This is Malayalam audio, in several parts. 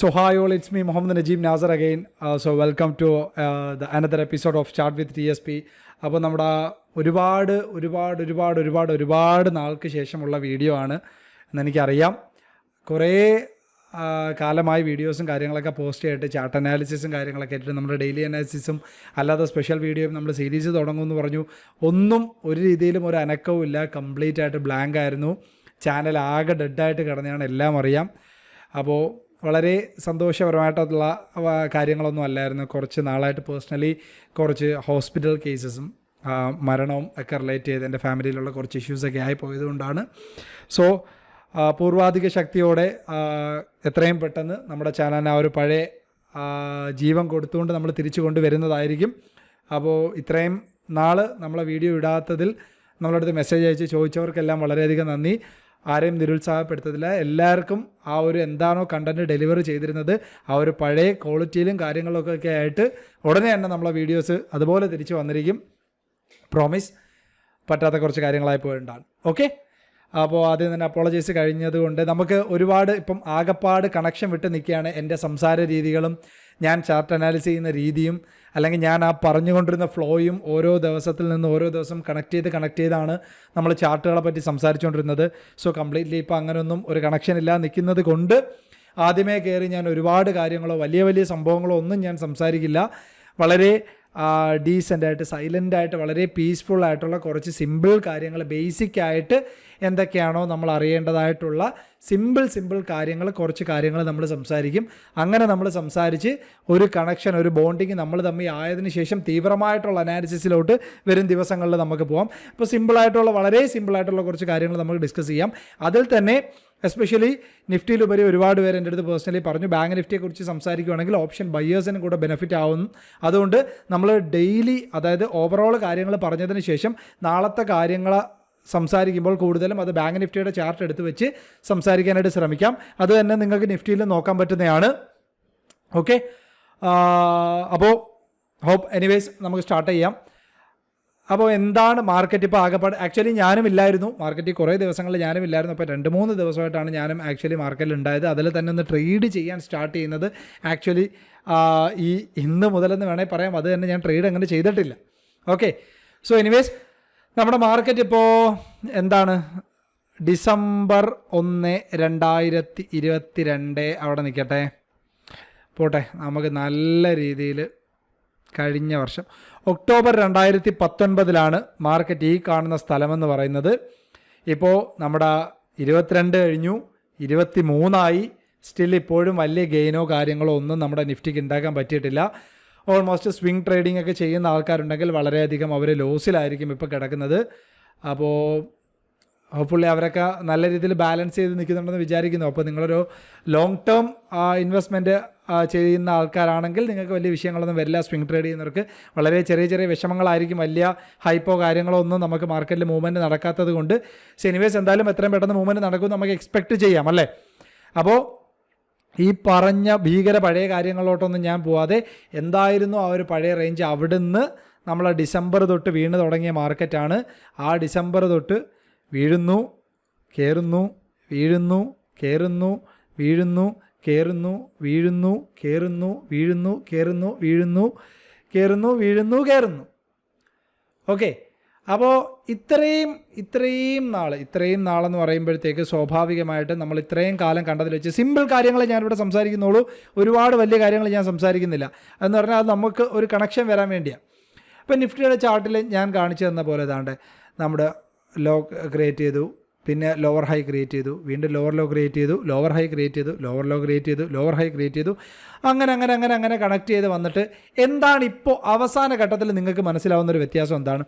So hi all, it's me Mohammed Najib Nazar again. Uh, so welcome to uh, the another episode of Chat with TSP. അപ്പോൾ നമ്മുടെ ഒരുപാട് ഒരുപാട് ഒരുപാട് ഒരുപാട് ഒരുപാട് നാൾക്ക് ശേഷമുള്ള വീഡിയോ ആണ് എന്നെനിക്കറിയാം കുറേ കാലമായി വീഡിയോസും കാര്യങ്ങളൊക്കെ പോസ്റ്റ് ചെയ്തിട്ട് ചാർട്ട് അനാലിസിസും കാര്യങ്ങളൊക്കെ ആയിട്ട് നമ്മുടെ ഡെയിലി അനാലിസിസും അല്ലാതെ സ്പെഷ്യൽ വീഡിയോയും നമ്മൾ സീരീസ് തുടങ്ങുമെന്ന് പറഞ്ഞു. ഒന്നും ഒരു രീതിയിലും ഒരു അനക്കവും ഇല്ല. കംപ്ലീറ്റ് ആയിട്ട് ബ്ലാങ്ക് ആയിരുന്നു. ചാനൽ ആകെ ഡെഡായിട്ട് കിടന്നെയാണ് എല്ലാം അറിയാം. അപ്പോൾ വളരെ സന്തോഷപരമായിട്ടുള്ള കാര്യങ്ങളൊന്നും അല്ലായിരുന്നു. കുറച്ച് നാളായിട്ട് പേഴ്സണലി കുറച്ച് ഹോസ്പിറ്റൽ കേസസും മരണവും ഒക്കെ റിലേറ്റ് ചെയ്ത് എന്റെ ഫാമിലിയിലുള്ള കുറച്ച് ഇഷ്യൂസൊക്കെ ആയി പോയതുകൊണ്ടാണ്. സോ പൂർവാധിക ശക്തിയോടെ എത്രയും പെട്ടെന്ന് നമ്മുടെ ചാനലിന് ആ ഒരു പഴയ ജീവൻ കൊടുത്തുകൊണ്ട് നമ്മൾ തിരിച്ചു കൊണ്ടുവരുന്നതായിരിക്കും. അപ്പോൾ ഇത്രയും നാൾ നമ്മളെ വീഡിയോ ഇടാത്തതിൽ നമ്മളടുത്ത് മെസ്സേജ് അയച്ച് ചോദിച്ചവർക്കെല്ലാം വളരെയധികം നന്ദി. ആരെയും നിരുത്സാഹപ്പെടുത്തത്തില്ല. എല്ലാവർക്കും ആ ഒരു എന്താണോ കണ്ടന്റ് ഡെലിവറി ചെയ്തിരുന്നത് ആ ഒരു പഴയ ക്വാളിറ്റിയിലും കാര്യങ്ങളൊക്കെ ആയിട്ട് ഉടനെ തന്നെ നമ്മളെ വീഡിയോസ് അതുപോലെ തിരിച്ചു വന്നിരിക്കും. പ്രോമിസ് പറ്റാത്ത കുറച്ച് കാര്യങ്ങളായി പോയിട്ടുണ്ടാണ് ഓക്കെ അപ്പോൾ ആദ്യം തന്നെ അപ്പോളജൈസ് കഴിഞ്ഞതുകൊണ്ട് നമുക്ക് ഒരുപാട് ഇപ്പം ആകപ്പാട് കണക്ഷൻ വിട്ട് നിൽക്കുകയാണ് എന്റെ സംസാര രീതികളും ഞാൻ ചാർട്ട് അനാലിസ് ചെയ്യുന്ന രീതിയും അല്ലെങ്കിൽ ഞാൻ ആ പറഞ്ഞുകൊണ്ടിരുന്ന ഫ്ലോയും ഓരോ ദിവസത്തിൽ നിന്ന് ഓരോ ദിവസം കണക്ട് ചെയ്ത് കണക്ട് ചെയ്താണ് നമ്മൾ ചാർട്ടുകളെ പറ്റി സംസാരിച്ചുകൊണ്ടിരുന്നത്. സോ കംപ്ലീറ്റ്ലി ഇപ്പോൾ അങ്ങനെയൊന്നും ഒരു കണക്ഷൻ ഇല്ല. നിൽക്കുന്നത് കൊണ്ട് ആദ്യമേ കയറി ഞാൻ ഒരുപാട് കാര്യങ്ങളോ വലിയ വലിയ സംഭവങ്ങളോ ഒന്നും ഞാൻ സംസാരിക്കില്ല. വളരെ ഡീസന്റ് ആയിട്ട് സൈലന്റ് ആയിട്ട് വളരെ പീസ്ഫുൾ ആയിട്ടുള്ള കുറച്ച് സിമ്പിൾ കാര്യങ്ങൾ ബേസിക് ആയിട്ട് എന്തൊക്കെയാണോ നമ്മൾ അറിയേണ്ടതായിട്ടുള്ള സിമ്പിൾ സിമ്പിൾ കാര്യങ്ങൾ കുറച്ച് കാര്യങ്ങൾ നമ്മൾ സംസാരിക്കും. അങ്ങനെ നമ്മൾ സംസാരിച്ച് ഒരു കണക്ഷൻ ഒരു ബോണ്ടിങ് നമ്മൾ തമ്മിൽ ആയതിന് ശേഷം തീവ്രമായിട്ടുള്ള അനാലിസിസിലോട്ട് വരും ദിവസങ്ങളിൽ നമുക്ക് പോകാം അപ്പോൾ സിമ്പിളായിട്ടുള്ള വളരെ സിമ്പിളായിട്ടുള്ള കുറച്ച് കാര്യങ്ങൾ നമുക്ക് ഡിസ്കസ് ചെയ്യാം. അതിൽ തന്നെ എസ്പെഷ്യലി നിഫ്റ്റിയിലുപരി ഒരുപാട് പേര് എന്റെ അടുത്ത് പേഴ്സണലി പറഞ്ഞു ബാങ്ക് നിഫ്റ്റിയെക്കുറിച്ച് സംസാരിക്കുകയാണെങ്കിൽ ഓപ്ഷൻ ബയേഴ്സിന് കൂടെ ബെനിഫിറ്റ് ആവുന്നു. അതുകൊണ്ട് നമ്മൾ ഡെയിലി അതായത് ഓവറോൾ കാര്യങ്ങൾ പറഞ്ഞതിന് ശേഷം നാളത്തെ കാര്യങ്ങൾ സംസാരിക്കുമ്പോൾ കൂടുതലും അത് ബാങ്ക് നിഫ്റ്റിയുടെ ചാർട്ട് എടുത്ത് വെച്ച് സംസാരിക്കാനായിട്ട് ശ്രമിക്കാം. അത് തന്നെ നിങ്ങൾക്ക് നിഫ്റ്റിയിൽ നോക്കാൻ പറ്റുന്നതാണ്. ഓക്കെ അപ്പോൾ ഹോപ്പ് എനിവേസ് നമുക്ക് സ്റ്റാർട്ട് ചെയ്യാം. അപ്പോൾ എന്താണ് മാർക്കറ്റ് ഇപ്പോൾ ആകെപ്പാട്? ആക്ച്വലി ഞാനും ഇല്ലായിരുന്നു. മാർക്കറ്റിൽ കുറേ ദിവസങ്ങളിൽ ഞാനും ഇല്ലായിരുന്നു. അപ്പോൾ രണ്ട് മൂന്ന് ദിവസമായിട്ടാണ് ഞാനും ആക്ച്വലി മാർക്കറ്റിൽ ഉണ്ടായത്. അതിൽ തന്നെ ഒന്ന് ട്രേഡ് ചെയ്യാൻ സ്റ്റാർട്ട് ചെയ്യുന്നത് ആക്ച്വലി ഈ ഇന്ന് മുതലെന്ന് വേണമെങ്കിൽ പറയാം. അത് തന്നെ ഞാൻ ട്രേഡ് അങ്ങനെ ചെയ്തിട്ടില്ല. ഓക്കെ സോ എനിവേസ് നമ്മുടെ മാർക്കറ്റ് ഇപ്പോൾ എന്താണ്? ഡിസംബർ ഒന്ന് രണ്ടായിരത്തി ഇരുപത്തി രണ്ട് അവിടെ നിൽക്കട്ടെ പോട്ടെ നമുക്ക് നല്ല രീതിയിൽ കഴിഞ്ഞ വർഷം. ഒക്ടോബർ രണ്ടായിരത്തി പത്തൊൻപതിലാണ് മാർക്കറ്റ് ഈ കാണുന്ന സ്ഥലമെന്ന് പറയുന്നത്. ഇപ്പോൾ നമ്മുടെ ഇരുപത്തിരണ്ട് കഴിഞ്ഞു ഇരുപത്തി മൂന്നായി സ്റ്റിൽ ഇപ്പോഴും വലിയ ഗെയിനോ കാര്യങ്ങളോ ഒന്നും നമ്മുടെ നിഫ്റ്റിക്ക് ഉണ്ടാക്കാൻ പറ്റിയിട്ടില്ല. ഓൾമോസ്റ്റ് സ്വിംഗ് ട്രേഡിംഗ് ഒക്കെ ചെയ്യുന്ന ആൾക്കാരുണ്ടെങ്കിൽ വളരെയധികം അവർ ലോസിലായിരിക്കും ഇപ്പോൾ കിടക്കുന്നത്. അപ്പോൾ ഹോപ്പ്ഫുള്ളി അവരൊക്കെ നല്ല രീതിയിൽ ബാലൻസ് ചെയ്ത് നിൽക്കുന്നുണ്ടെന്ന് വിചാരിക്കുന്നു. അപ്പോൾ നിങ്ങളൊരു ലോങ് ടേം ഇൻവെസ്റ്റ്മെന്റ് ചെയ്യുന്ന ആൾക്കാരാണെങ്കിൽ നിങ്ങൾക്ക് വലിയ വിഷയങ്ങളൊന്നും വരില്ല. സ്വിംഗ് ട്രേഡ് ചെയ്യുന്നവർക്ക് വളരെ ചെറിയ ചെറിയ വിഷമങ്ങളായിരിക്കും. വലിയ ഹൈപ്പോ കാര്യങ്ങളോ ഒന്നും നമുക്ക് മാർക്കറ്റിൽ മൂവ്മെന്റ് നടക്കാത്തത് കൊണ്ട്. സെനിവേസ് എന്തായാലും എത്രയും പെട്ടെന്ന് മൂവ്മെന്റ് നടക്കും നമുക്ക് എക്സ്പെക്റ്റ് ചെയ്യാം അല്ലേ? അപ്പോൾ ഈ പറഞ്ഞ ഭീകര പഴയ കാര്യങ്ങളിലോട്ടൊന്നും ഞാൻ പോവാതെ എന്തായിരുന്നു ആ ഒരു പഴയ റേഞ്ച് അവിടുന്ന് നമ്മൾ ഡിസംബർ തൊട്ട് വീണ് തുടങ്ങിയ മാർക്കറ്റാണ് ആ ഡിസംബർ തൊട്ട് വീഴുന്നു കയറുന്നു വീഴുന്നു കയറുന്നു വീഴുന്നു കയറുന്നു വീഴുന്നു കയറുന്നു വീഴുന്നു കയറുന്നു വീഴുന്നു കയറുന്നു വീഴുന്നു കയറുന്നു ഓക്കെ അപ്പോൾ ഇത്രയും ഇത്രയും നാൾ ഇത്രയും നാളെന്ന് പറയുമ്പോഴത്തേക്ക് സ്വാഭാവികമായിട്ട് നമ്മൾ ഇത്രയും കാലം കണ്ടതിൽ വെച്ച് സിമ്പിൾ കാര്യങ്ങൾ ഞാനിവിടെ സംസാരിക്കുന്നുള്ളൂ. ഒരുപാട് വലിയ കാര്യങ്ങൾ ഞാൻ സംസാരിക്കുന്നില്ല. എന്ന് പറഞ്ഞാൽ അത് നമുക്ക് ഒരു കണക്ഷൻ വരാൻ വേണ്ടിയാണ് ഇപ്പം നിഫ്റ്റിയുടെ ചാർട്ടിൽ ഞാൻ കാണിച്ചു തന്ന പോലെ ഏതാണ്ട് നമ്മുടെ ലോ ക്രിയേറ്റ് ചെയ്തു പിന്നെ ലോവർ ഹൈ ക്രിയേറ്റ് ചെയ്തു വീണ്ടും ലോവർ ലോ ക്രിയേറ്റ് ചെയ്തു ലോവർ ഹൈ ക്രിയേറ്റ് ചെയ്തു ലോവർ ലോ ക്രിയേറ്റ് ചെയ്തു ലോവർ ഹൈ ക്രിയേറ്റ് ചെയ്തു. അങ്ങനെ അങ്ങനെ അങ്ങനെ അങ്ങനെ കണക്ട് ചെയ്ത് വന്നിട്ട് എന്താണ് ഇപ്പോൾ അവസാന ഘട്ടത്തിൽ നിങ്ങൾക്ക് മനസ്സിലാവുന്ന ഒരു വ്യത്യാസം എന്താണ്?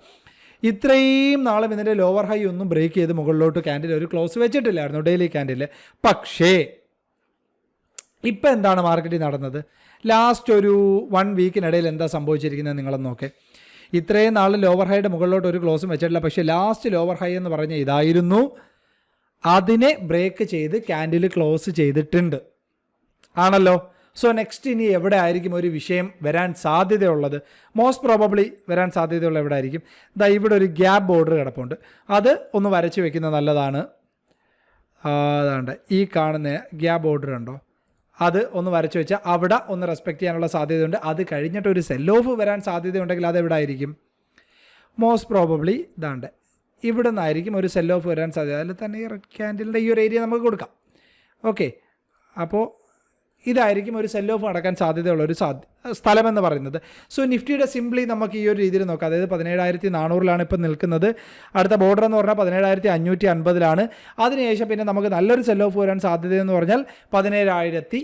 ഇത്രയും നാളും ഇതിന്റെ ലോവർ ഹൈ ഒന്നും ബ്രേക്ക് ചെയ്ത് മുകളിലോട്ട് ക്യാൻഡിൽ ഒരു ക്ലോസ് വെച്ചിട്ടില്ലായിരുന്നു ഡെയിലി ക്യാൻഡിൽ പക്ഷേ ഇപ്പം എന്താണ് മാർക്കറ്റിൽ നടന്നത്? ലാസ്റ്റ് ഒരു വൺ വീക്കിനിടയിൽ എന്താ സംഭവിച്ചിരിക്കുന്നത് നിങ്ങളൊന്ന് നോക്കേ. ഇത്രയും നാൾ ലോവർ ഹൈയുടെ മുകളിലോട്ട് ഒരു ക്ലോസും വെച്ചിട്ടില്ല പക്ഷേ ലാസ്റ്റ് ലോവർ ഹൈ എന്ന് പറഞ്ഞ ഇതായിരുന്നു. അതിനെ ബ്രേക്ക് ചെയ്ത് ക്യാൻഡിൽ ക്ലോസ് ചെയ്തിട്ടുണ്ട്. ആണല്ലോ? സോ നെക്സ്റ്റ് ഇനി എവിടെ ആയിരിക്കും ഒരു വിഷയം വരാൻ സാധ്യതയുള്ളത്? മോസ്റ്റ് പ്രോബബ്ലി വരാൻ സാധ്യതയുള്ള എവിടെ ആയിരിക്കും? ദാ ഇവിടെ ഒരു ഗ്യാപ്പ് ബോർഡർ കിടപ്പുണ്ട്. അത് ഒന്ന് വരച്ച് വെക്കുന്നത് നല്ലതാണ്. അതാണ്ട് ഈ കാണുന്ന ഗ്യാപ്പ് ബോർഡർ ഉണ്ടോ? അത് ഒന്ന് വരച്ച് വെച്ചാൽ അവിടെ ഒന്ന് റെസ്പെക്ട് ചെയ്യാനുള്ള സാധ്യതയുണ്ട്. അത് കഴിഞ്ഞിട്ട് ഒരു സെൽ ഓഫ് വരാൻ സാധ്യതയുണ്ടെങ്കിൽ അത് എവിടെ ആയിരിക്കും? മോസ്റ്റ് പ്രോബബ്ലി ഇതാണ്ട്. ഇവിടെ നിന്നായിരിക്കും ഒരു സെൽ ഓഫ് വരാൻ സാധ്യത. അതിൽ തന്നെ ഈ റെഡ് ക്യാൻഡിലിന്റെ ഈ ഒരു ഏരിയ നമുക്ക് കൊടുക്കാം. ഓക്കെ അപ്പോൾ ഇതായിരിക്കും ഒരു സെൽ ഓഫ് നടക്കാൻ സാധ്യതയുള്ള ഒരു സാധ്യ സ്ഥലമെന്ന് പറയുന്നത്. സോ നിഫ്റ്റിയുടെ സിംപ്ലി നമുക്ക് ഈ ഒരു രീതിയിൽ നോക്കാം. അതായത് പതിനേഴായിരത്തി നാനൂറിലാണ് ഇപ്പോൾ നിൽക്കുന്നത്. അടുത്ത ബോർഡർ എന്ന് പറഞ്ഞാൽ പതിനേഴായിരത്തി അഞ്ഞൂറ്റി അൻപതിലാണ് അതിനുശേഷം പിന്നെ നമുക്ക് നല്ലൊരു സെൽ ഓഫ് വരാൻ സാധ്യതയെന്ന് പറഞ്ഞാൽ പതിനേഴായിരത്തി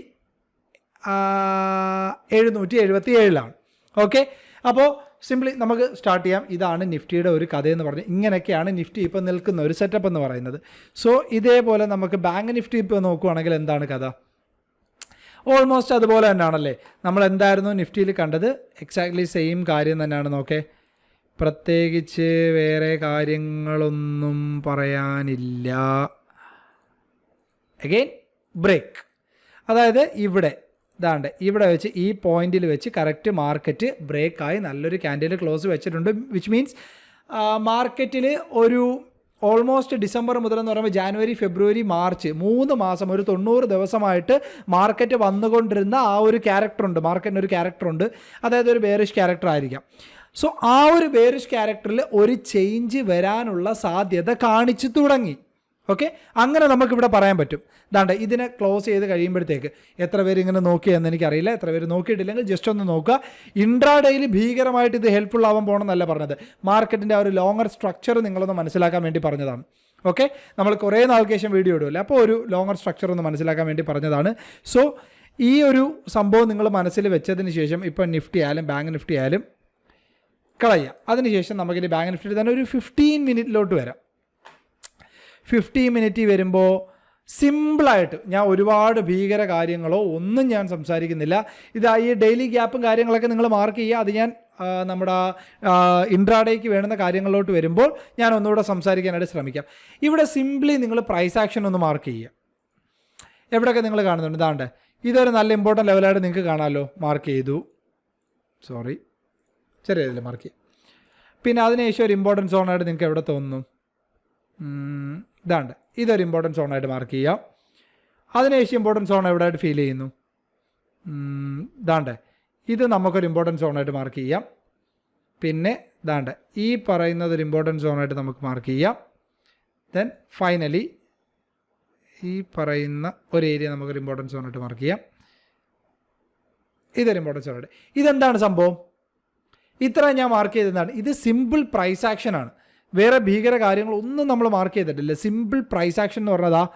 എഴുന്നൂറ്റി എഴുപത്തി ഏഴിലാണ് ഓക്കെ അപ്പോൾ സിംപ്ലി നമുക്ക് സ്റ്റാർട്ട് ചെയ്യാം. ഇതാണ് നിഫ്റ്റിയുടെ ഒരു കഥയെന്ന് പറഞ്ഞ് ഇങ്ങനെയൊക്കെയാണ് നിഫ്റ്റി ഇപ്പോൾ നിൽക്കുന്ന ഒരു സെറ്റപ്പ് എന്ന് പറയുന്നത്. സോ ഇതേപോലെ നമുക്ക് ബാങ്ക് നിഫ്റ്റി ഇപ്പോൾ നോക്കുവാണെങ്കിൽ എന്താണ് കഥ? ഓൾമോസ്റ്റ് അതുപോലെ തന്നെയാണല്ലേ. നമ്മൾ എന്തായിരുന്നു നിഫ്റ്റിയിൽ കണ്ടത്? എക്സാക്ട്ലി സെയിം കാര്യം തന്നെയാണ് നോക്കേ. പ്രത്യേകിച്ച് വേറെ കാര്യങ്ങളൊന്നും പറയാനില്ല. അഗെയിൻ ബ്രേക്ക് അതായത് ഇവിടെ ഇതാണ്ട് ഇവിടെ വെച്ച് ഈ പോയിന്റിൽ വെച്ച് കറക്റ്റ് മാർക്കറ്റ് ബ്രേക്കായി നല്ലൊരു ക്യാൻഡിൽ ക്ലോസ് വെച്ചിട്ടുണ്ട് വിച്ച് മീൻസ് മാർക്കറ്റിൽ ഒരു ഓൾമോസ്റ്റ് ഡിസംബർ മുതൽ എന്ന് പറയുമ്പോൾ ജാനുവരി ഫെബ്രുവരി മാർച്ച് മൂന്ന് മാസം ഒരു തൊണ്ണൂറ് ദിവസമായിട്ട് മാർക്കറ്റ് വന്നുകൊണ്ടിരുന്ന ആ ഒരു ക്യാരക്ടറുണ്ട് മാർക്കറ്റിന് ഒരു ക്യാരക്ടറുണ്ട് അതായത് ഒരു ബേറിഷ് ക്യാരക്ടർ ആയിരിക്കാം. സോ ആ ഒരു ബേറിഷ് ക്യാരക്ടറിൽ ഒരു ചേഞ്ച് വരാനുള്ള സാധ്യത കാണിച്ചു തുടങ്ങി. ഓക്കെ? അങ്ങനെ നമുക്കിവിടെ പറയാൻ പറ്റും. ദാണ്ട് ഇതിനെ ക്ലോസ് ചെയ്ത് കഴിയുമ്പോഴത്തേക്ക് എത്ര പേര് ഇങ്ങനെ നോക്കിയെന്ന് എനിക്കറിയില്ല. എത്ര പേര് നോക്കിയിട്ടില്ലെങ്കിൽ ജസ്റ്റ് ഒന്ന് നോക്കുക. ഇൻട്രാഡേയിൽ ഭീകരമായിട്ട് ഇത് ഹെൽപ്ഫുൾ ആവാൻ പോകണമെന്നല്ല പറഞ്ഞത്. മാർക്കറ്റിന്റെ ആ ഒരു ലോങ്ങർ സ്ട്രക്ചർ നിങ്ങളൊന്ന് മനസ്സിലാക്കാൻ വേണ്ടി പറഞ്ഞതാണ്. ഓക്കെ? നമ്മൾ കുറേ നാൾക്ക് ശേഷം വീഡിയോ ഇടുമല്ലോ അപ്പോൾ ഒരു ലോങ്ങർ സ്ട്രക്ചർ ഒന്ന് മനസ്സിലാക്കാൻ വേണ്ടി പറഞ്ഞതാണ്. സോ ഈ ഒരു സംഭവം നിങ്ങൾ മനസ്സിൽ വെച്ചതിന് ശേഷം ഇപ്പോൾ നിഫ്റ്റി ആയാലും ബാങ്ക് നിഫ്റ്റി ആയാലും കളയുക. അതിനുശേഷം നമുക്കിനി ബാങ്ക് നിഫ്റ്റി തന്നെ ഒരു ഫിഫ്റ്റീൻ മിനിറ്റിലോട്ട് വരാം. ഫിഫ്റ്റി മിനിറ്റ് വരുമ്പോൾ സിമ്പിളായിട്ട് ഞാൻ ഒരുപാട് ഭീകര കാര്യങ്ങളോ ഒന്നും ഞാൻ സംസാരിക്കുന്നില്ല. ഇത് ഈ ഡെയിലി ഗ്യാപ്പും കാര്യങ്ങളൊക്കെ നിങ്ങൾ മാർക്ക് ചെയ്യുക. അത് ഞാൻ നമ്മുടെ ഇൻട്രാഡേക്ക് വേണ്ട കാര്യങ്ങളിലോട്ട് വരുമ്പോൾ ഞാൻ ഒന്നുകൂടെ സംസാരിക്കാനായിട്ട് ശ്രമിക്കാം. ഇവിടെ സിംപ്ലി നിങ്ങൾ പ്രൈസ് ആക്ഷൻ ഒന്ന് മാർക്ക് ചെയ്യുക. എവിടെയൊക്കെ നിങ്ങൾ കാണുന്നുണ്ട്? ഇതാണ്ട്. ഇതൊരു നല്ല ഇമ്പോർട്ടന്റ് ലെവലായിട്ട് നിങ്ങൾക്ക് കാണാമല്ലോ മാർക്ക് ചെയ്തു. സോറി ചെറിയ മാർക്ക് ചെയ്യാം പിന്നെ അതിനുശേഷം ഒരു ഇമ്പോർട്ടൻസ് ഓണായിട്ട് നിങ്ങൾക്ക് എവിടെ തോന്നുന്നു? ഇതാണ്ട്. ഇതൊരു ഇമ്പോർട്ടന്റ് സോണായിട്ട് മാർക്ക് ചെയ്യാം. അതിനേശം ഇമ്പോർട്ടന്റ് സോൺ എവിടെയായിട്ട് ഫീൽ ചെയ്യുന്നു? ഇതാണ്ട്. ഇത് നമുക്കൊരു ഇമ്പോർട്ടന്റ് സോണായിട്ട് മാർക്ക് ചെയ്യാം. പിന്നെ ഇതാണ്ട്. ഈ പറയുന്നത് ഒരു ഇമ്പോർട്ടന്റ് സോണായിട്ട് നമുക്ക് മാർക്ക് ചെയ്യാം. ദെൻ ഫൈനലി ഈ പറയുന്ന ഒരു ഏരിയ നമുക്കൊരു ഇമ്പോർട്ടൻസ് സോണായിട്ട് മാർക്ക് ചെയ്യാം. ഇതൊരു ഇമ്പോർട്ടൻസ് സോണായിട്ട് ഇതെന്താണ് സംഭവം? ഇത്ര ഞാൻ മാർക്ക് ചെയ്തതാണ്. ഇത് സിമ്പിൾ പ്രൈസ് ആക്ഷൻ ആണ്. വേറെ ഭീകര കാര്യങ്ങളൊന്നും നമ്മൾ മാർക്ക് ചെയ്തിട്ടില്ല. സിമ്പിൾ പ്രൈസ് ആക്ഷൻ എന്ന് പറഞ്ഞതാ.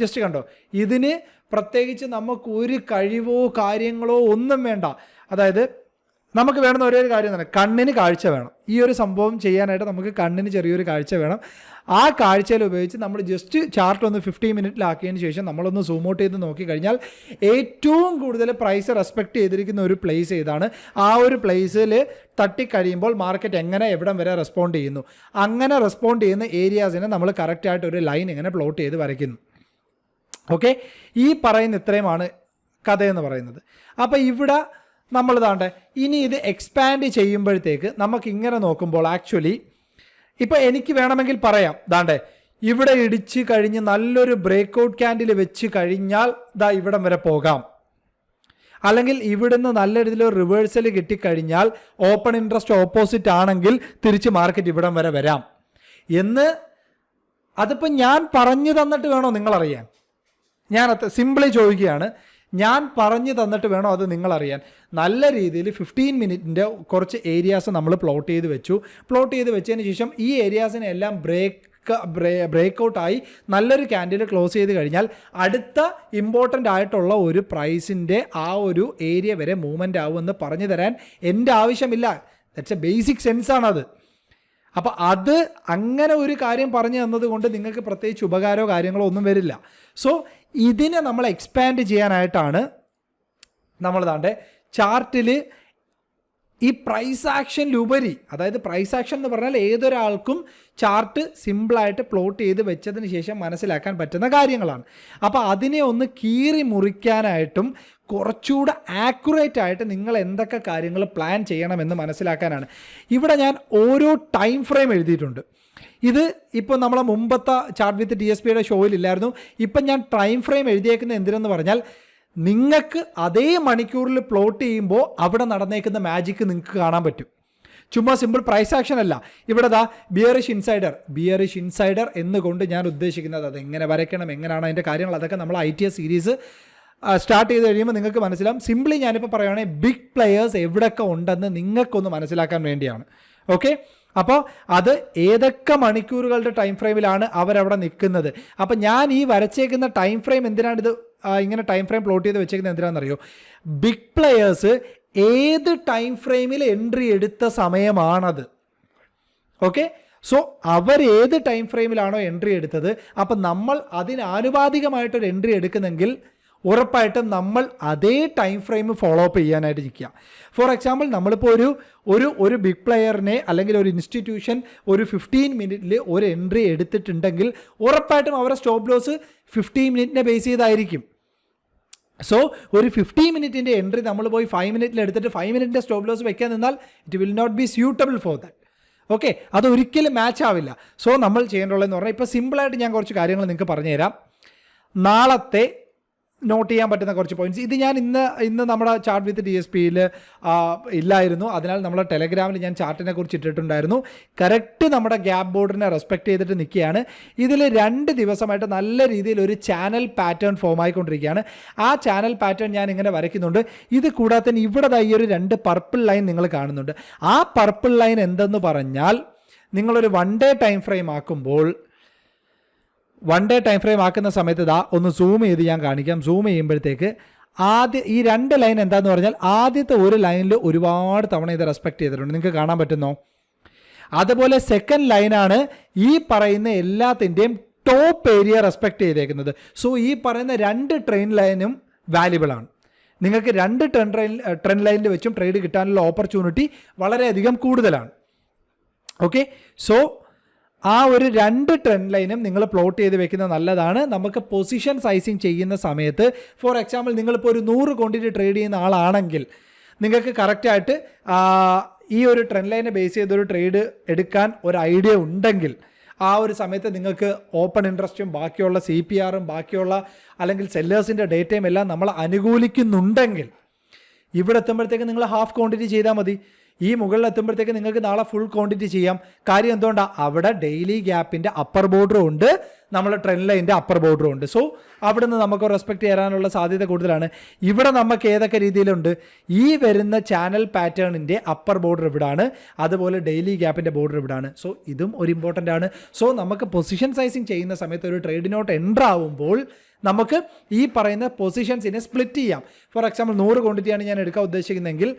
ജസ്റ്റ് കണ്ടോ? ഇതിന് പ്രത്യേകിച്ച് നമുക്ക് ഒരു കഴിവോ കാര്യങ്ങളോ ഒന്നും വേണ്ട. അതായത് നമുക്ക് വേണമെന്ന ഒരേ ഒരു കാര്യം തന്നെ കണ്ണിന് കാഴ്ച വേണം. ഈ ഒരു സംഭവം ചെയ്യാനായിട്ട് നമുക്ക് കണ്ണിന് ചെറിയൊരു കാഴ്ച വേണം. ആ കാഴ്ചയിൽ ഉപയോഗിച്ച് നമ്മൾ ജസ്റ്റ് ചാർട്ട് ഒന്ന് ഫിഫ്റ്റി മിനിറ്റിലാക്കിയതിന് ശേഷം നമ്മളൊന്ന് സൂം ഔട്ട് ചെയ്ത് നോക്കിക്കഴിഞ്ഞാൽ ഏറ്റവും കൂടുതൽ പ്രൈസ് റെസ്പെക്റ്റ് ചെയ്തിരിക്കുന്ന ഒരു പ്ലേസ് ഏതാണ്. ആ ഒരു പ്ലേസിൽ തട്ടിക്കഴിയുമ്പോൾ മാർക്കറ്റ് എങ്ങനെ എവിടം വരെ റെസ്പോണ്ട് ചെയ്യുന്നു. അങ്ങനെ റെസ്പോണ്ട് ചെയ്യുന്ന ഏരിയാസിനെ നമ്മൾ കറക്റ്റായിട്ട് ഒരു ലൈൻ ഇങ്ങനെ പ്ലോട്ട് ചെയ്ത് വരയ്ക്കുന്നു. ഓക്കെ ഈ പറയുന്ന ഇത്രയുമാണ് കഥയെന്ന് പറയുന്നത്. അപ്പോൾ ഇവിടെ നമ്മൾ താണ്ടെ ഇനി ഇത് എക്സ്പാൻഡ് ചെയ്യുമ്പോഴത്തേക്ക് നമുക്ക് ഇങ്ങനെ നോക്കുമ്പോൾ ആക്ച്വലി ഇപ്പോൾ എനിക്ക് വേണമെങ്കിൽ പറയാം. ദാണ്ടേ ഇവിടെ ഇടിച്ച് കഴിഞ്ഞ് നല്ലൊരു ബ്രേക്ക് ഔട്ട് ക്യാൻഡിൽ വെച്ച് കഴിഞ്ഞാൽ ദാ ഇവിടം വരെ പോകാം. അല്ലെങ്കിൽ ഇവിടുന്ന് നല്ല രീതിയിൽ റിവേഴ്സൽ കിട്ടിക്കഴിഞ്ഞാൽ ഓപ്പൺ ഇൻട്രസ്റ്റ് ഓപ്പോസിറ്റ് ആണെങ്കിൽ തിരിച്ച് മാർക്കറ്റ് ഇവിടം വരെ വരാം. എന്ന് അതിപ്പോൾ ഞാൻ പറഞ്ഞു തന്നിട്ട് വേണോ നിങ്ങളറിയാൻ? ഞാൻ സിമ്പിളി ചോദിക്കുകയാണ്. ഞാൻ പറഞ്ഞു തന്നിട്ട് വേണോ അത് നിങ്ങളറിയാൻ. നല്ല രീതിയിൽ ഫിഫ്റ്റീൻ മിനിറ്റിന്റെ കുറച്ച് ഏരിയാസ് നമ്മൾ പ്ലോട്ട് ചെയ്ത് വെച്ചു. പ്ലോട്ട് ചെയ്ത് വെച്ചതിന് ശേഷം ഈ ഏരിയാസിനെ എല്ലാം ബ്രേക്ക് ഔട്ടായി നല്ലൊരു ക്യാൻഡിൽ ക്ലോസ് ചെയ്ത് കഴിഞ്ഞാൽ അടുത്ത ഇമ്പോർട്ടന്റ് ആയിട്ടുള്ള ഒരു പ്രൈസിന്റെ ആ ഒരു ഏരിയ വരെ മൂവ്മെന്റ് ആവുമെന്ന് പറഞ്ഞു തരാൻ എന്റെ ആവശ്യമില്ല. ദറ്റ്സ് എ ബേസിക് സെൻസാണത് അപ്പോൾ അത് അങ്ങനെ ഒരു കാര്യം പറഞ്ഞു തന്നതുകൊണ്ട് നിങ്ങൾക്ക് പ്രത്യേകിച്ച് ഉപകാരമോ കാര്യങ്ങളോ ഒന്നും വരില്ല. സോ ഇതിനെ നമ്മൾ എക്സ്പാൻഡ് ചെയ്യാനായിട്ടാണ് നമ്മൾ താണ്ടെ ചാർട്ടിൽ ഈ പ്രൈസ് ആക്ഷനിലുപരി അതായത് പ്രൈസ് ആക്ഷൻ എന്ന് പറഞ്ഞാൽ ഏതൊരാൾക്കും ചാർട്ട് സിമ്പിളായിട്ട് പ്ലോട്ട് ചെയ്ത് വെച്ചതിന് ശേഷം മനസ്സിലാക്കാൻ പറ്റുന്ന കാര്യങ്ങളാണ്. അപ്പോൾ അതിനെ ഒന്ന് കീറി മുറിക്കാനായിട്ടും കുറച്ചുകൂടെ ആക്യുറേറ്റ് ആയിട്ട് നിങ്ങൾ എന്തൊക്കെ കാര്യങ്ങൾ പ്ലാൻ ചെയ്യണമെന്ന് മനസ്സിലാക്കാനാണ്. ഇവിടെ ഞാൻ ഓരോ ടൈം ഫ്രെയിം എഴുതിയിട്ടുണ്ട്. ഇത് ഇപ്പോൾ നമ്മളെ മുമ്പത്തെ ചാർട്ട് വിത്ത് ടി എസ് പിയുടെ ഷോയിൽ ഇല്ലായിരുന്നു ഇപ്പം ഞാൻ ടൈം ഫ്രെയിം എഴുതിയേക്കുന്ന എന്തിനെന്ന് പറഞ്ഞാൽ നിങ്ങൾക്ക് അതേ മണിക്കൂറിൽ പ്ലോട്ട് ചെയ്യുമ്പോൾ അവിടെ നടന്നേക്കുന്ന മാജിക്ക് നിങ്ങൾക്ക് കാണാൻ പറ്റും. ചുമ്മാ സിമ്പിൾ പ്രൈസ് ആക്ഷൻ അല്ല. ഇവിടെ ദാ ബിയറിഷ് ഇൻസൈഡർ ബിയറിഷ് ഇൻസൈഡർ എന്നുകൊണ്ട് ഞാൻ ഉദ്ദേശിക്കുന്നത് അത് എങ്ങനെ വരയ്ക്കണം എങ്ങനെയാണ് അതിന്റെ കാര്യങ്ങൾ അതൊക്കെ നമ്മൾ I T S series start ചെയ്ത് കഴിയുമ്പോൾ നിങ്ങൾക്ക് മനസ്സിലാവും. സിമ്പിളി ഞാനിപ്പോൾ പറയുകയാണെങ്കിൽ ബിഗ് പ്ലെയേഴ്സ് എവിടെയൊക്കെ ഉണ്ടെന്ന് നിങ്ങൾക്കൊന്ന് മനസ്സിലാക്കാൻ വേണ്ടിയാണ്. ഓക്കെ അപ്പോൾ അത് ഏതൊക്കെ മണിക്കൂറുകളുടെ ടൈം ഫ്രെയിമിലാണ് അവരവിടെ നിൽക്കുന്നത്? അപ്പോൾ ഞാൻ ഈ വരച്ചേക്കുന്ന ടൈം ഫ്രെയിം എന്തിനാണ് ഇത് ഇങ്ങനെ ടൈം ഫ്രെയിം പ്ലോട്ട് ചെയ്ത് വെച്ചേക്കുന്നത് എന്തിനാണെന്നറിയോ? ബിഗ് പ്ലെയേഴ്സ് ഏത് ടൈം ഫ്രെയിമിൽ എൻട്രി എടുത്ത സമയമാണത്. ഓക്കെ സോ അവർ ഏത് ടൈം ഫ്രെയിമിലാണോ എൻട്രി എടുത്തത്? അപ്പം നമ്മൾ അതിനാനുപാതികമായിട്ടൊരു എൻട്രി എടുക്കുന്നെങ്കിൽ ഉറപ്പായിട്ടും നമ്മൾ അതേ ടൈം ഫ്രെയിം ഫോളോ അപ്പ് ചെയ്യാനായിട്ട് ഇരിക്കുക. ഫോർ എക്സാമ്പിൾ നമ്മളിപ്പോൾ ഒരു ഒരു ഒരു ബിഗ് പ്ലെയറിനെ അല്ലെങ്കിൽ ഒരു ഇൻസ്റ്റിറ്റ്യൂഷൻ ഒരു ഫിഫ്റ്റീൻ മിനിറ്റിൽ ഒരു എൻട്രി എടുത്തിട്ടുണ്ടെങ്കിൽ ഉറപ്പായിട്ടും അവരുടെ സ്റ്റോപ്പ് ലോസ് ഫിഫ്റ്റീൻ മിനിറ്റിനെ ബേസ് ചെയ്തായിരിക്കും. സോ ഒരു ഫിഫ്റ്റി മിനിറ്റിന്റെ എൻട്രി നമ്മൾ പോയി ഫൈവ് മിനിറ്റിൽ എടുത്തിട്ട് ഫൈവ് മിനിറ്റിന്റെ സ്റ്റോപ്പ് ലോസ് വെക്കാൻ നിന്നാൽ it will not be suitable for that okay അത് ഒരിക്കലും മാച്ച് ആവില്ല. സോ നമ്മൾ ചെയ്യേണ്ടതെന്ന് പറഞ്ഞാൽ ഇപ്പോൾ സിമ്പിളായിട്ട് ഞാൻ കുറച്ച് കാര്യങ്ങൾ നിങ്ങൾക്ക് പറഞ്ഞുതരാം. നാളത്തെ നോട്ട് ചെയ്യാൻ പറ്റുന്ന കുറച്ച് പോയിന്റ്സ് ഇത് ഞാൻ ഇന്ന് ഇന്ന് നമ്മുടെ ചാർട്ട് വിത്ത് ഡി എസ് പിയിൽ ഇല്ലായിരുന്നു. അതിനാൽ നമ്മുടെ ടെലഗ്രാമിൽ ഞാൻ ചാർട്ടിനെ കുറിച്ച് ഇട്ടിട്ടുണ്ടായിരുന്നു. കറക്റ്റ് നമ്മുടെ ഗ്യാപ്പ് ബോർഡിനെ റെസ്പെക്ട് ചെയ്തിട്ട് നിൽക്കുകയാണ്. ഇതിൽ രണ്ട് ദിവസമായിട്ട് നല്ല രീതിയിൽ ഒരു ചാനൽ പാറ്റേൺ ഫോം ആയിക്കൊണ്ടിരിക്കുകയാണ്. ആ ചാനൽ പാറ്റേൺ ഞാൻ ഇങ്ങനെ വരയ്ക്കുന്നുണ്ട്. ഇത് കൂടാതെ തന്നെ ഇവിടെ ഈ ഒരു രണ്ട് പർപ്പിൾ ലൈൻ നിങ്ങൾ കാണുന്നുണ്ട്. ആ പർപ്പിൾ ലൈൻ എന്തെന്ന് പറഞ്ഞാൽ നിങ്ങളൊരു വൺ ഡേ ടൈം ഫ്രെയിം ആക്കുമ്പോൾ വൺ ഡേ ടൈം ഫ്രെയിം ആക്കുന്ന സമയത്ത് ഇതാ ഒന്ന് സൂം ചെയ്ത് ഞാൻ കാണിക്കാം. സൂം ചെയ്യുമ്പോഴത്തേക്ക് ആദ്യ ഈ രണ്ട് ലൈൻ എന്താന്ന് പറഞ്ഞാൽ ആദ്യത്തെ ഒരു ലൈനിൽ ഒരുപാട് തവണ ഇത് റെസ്പെക്ട് ചെയ്തിട്ടുണ്ട്. നിങ്ങൾക്ക് കാണാൻ പറ്റുന്നോ? അതുപോലെ സെക്കൻഡ് ലൈനാണ് ഈ പറയുന്ന എല്ലാത്തിന്റെയും ടോപ്പ് ഏരിയ റെസ്പെക്ട് ചെയ്തേക്കുന്നത്. സോ ഈ പറയുന്ന രണ്ട് ട്രെയിൻ ലൈനും വാല്യുബിൾ ആണ്. നിങ്ങൾക്ക് രണ്ട് ട്രെൻ ട്രെയിൻ ട്രെൻഡ് ലൈനിൽ വെച്ചും ട്രേഡ് കിട്ടാനുള്ള ഓപ്പർച്യൂണിറ്റി വളരെയധികം കൂടുതലാണ്. ഓക്കെ സോ ആ ഒരു രണ്ട് ട്രെൻഡ് ലൈനും നിങ്ങൾ പ്ലോട്ട് ചെയ്ത് വെക്കുന്നത് നല്ലതാണ്. നമുക്ക് പൊസിഷൻ സൈസിങ് ചെയ്യുന്ന സമയത്ത് ഫോർ എക്സാമ്പിൾ നിങ്ങളിപ്പോൾ ഒരു നൂറ് ക്വാണ്ടിറ്റി ട്രേഡ് ചെയ്യുന്ന ആളാണെങ്കിൽ നിങ്ങൾക്ക് കറക്റ്റായിട്ട് ഈ ഒരു ട്രെൻഡ് ലൈനെ ബേസ് ചെയ്തൊരു ട്രേഡ് എടുക്കാൻ ഒരു ഐഡിയ ഉണ്ടെങ്കിൽ ആ ഒരു സമയത്ത് നിങ്ങൾക്ക് ഓപ്പൺ ഇൻട്രസ്റ്റും ബാക്കിയുള്ള സി പി ആറും ബാക്കിയുള്ള അല്ലെങ്കിൽ സെല്ലേഴ്സിന്റെ ഡേറ്റയും എല്ലാം നമ്മൾ അനുകൂലിക്കുന്നുണ്ടെങ്കിൽ ഇവിടെ എത്തുമ്പോഴത്തേക്ക് നിങ്ങൾ ഹാഫ് ക്വാണ്ടിറ്റി ചെയ്താൽ മതി. ഈ മുകളിൽ എത്തുമ്പോഴത്തേക്ക് നിങ്ങൾക്ക് നാളെ ഫുൾ ക്വാണ്ടിറ്റി ചെയ്യാം. കാര്യം എന്തുകൊണ്ടാണ് അവിടെ ഡെയിലി ഗ്യാപ്പിന്റെ അപ്പർ ബോർഡറും ഉണ്ട്. നമ്മൾ ട്രെൻഡ് ലൈന്റെ അപ്പർ ബോർഡറും ഉണ്ട്. സോ അവിടെ നിന്ന് നമുക്ക് റെസ്പെക്ട് ചെയ്യാനുള്ള സാധ്യത കൂടുതലാണ്. ഇവിടെ നമുക്ക് ഏതൊക്കെ രീതിയിലുണ്ട്? ഈ വരുന്ന ചാനൽ പാറ്റേണിന്റെ അപ്പർ ബോർഡർ ഇവിടാണ്. അതുപോലെ ഡെയിലി ഗ്യാപ്പിന്റെ ബോർഡർ ഇവിടാണ്. സോ ഇതും ഒരു ഇമ്പോർട്ടന്റ് ആണ്. സോ നമുക്ക് പൊസിഷൻ സൈസിങ് ചെയ്യുന്ന സമയത്ത് ഒരു ട്രേഡിനോട്ട് എന്റർ ആവുമ്പോൾ നമുക്ക് ഈ പറയുന്ന പൊസിഷൻസിനെ സ്പ്ലിറ്റ് ചെയ്യാം. ഫോർ എക്സാമ്പിൾ നൂറ് ക്വാണ്ടിറ്റിയാണ് ഞാൻ എടുക്കാൻ ഉദ്ദേശിക്കുന്നതെങ്കിൽ